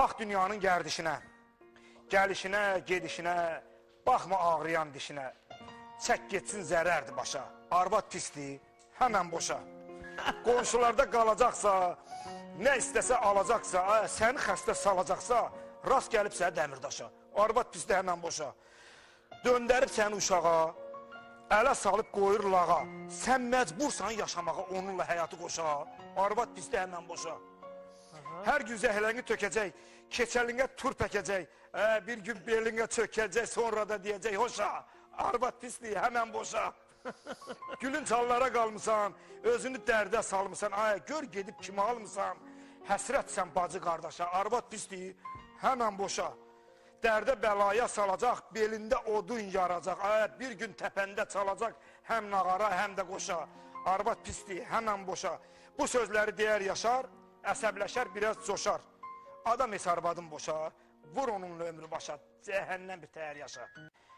Bax dünyanın gərdişinə, gəlişinə, gedişinə, baxma ağrıyan dişinə. Çək getsin zərərdir başa. Arvad pisdir, həmən boşa. Qonşularda qalacaqsa, nə istəsə alacaqsa, ay, səni xəstə salacaqsa, rast gəlib sənə dəmirdaşa. Arvad pisdir, həmən boşa. Döndərib səni uşağa, ələ salıb qoyur lağa. Sən məcbursan yaşamağa onunla həyatı qoşa. Arvad pisdir, həmən boşa. Hər gün zəhləni tökəcək, keçəlinə tur pəkəcək, ə, bir gün belinə çökəcək, sonra da deyəcək, hoşa, arvad pisliyi, həmən boşa. Gülün çallara qalmısan, özünü dərdə salmısan, ay, gör gedib kimi almısan, həsrətsən bacı qardaşa, arvad pisliyi, həmən boşa. Dərdə bəlaya salacaq, belində odun yaracaq, ay, bir gün təpəndə çalacaq, həm nağara, həm də qoşa. Arvad pisliyi, həmən boşa. Bu sözləri deyər yaşar, əsəbləşər, biraz coşar. Adam heç arvadın boşa, vur onunla ömrü başa, cəhənnəm bir təyər yaşa.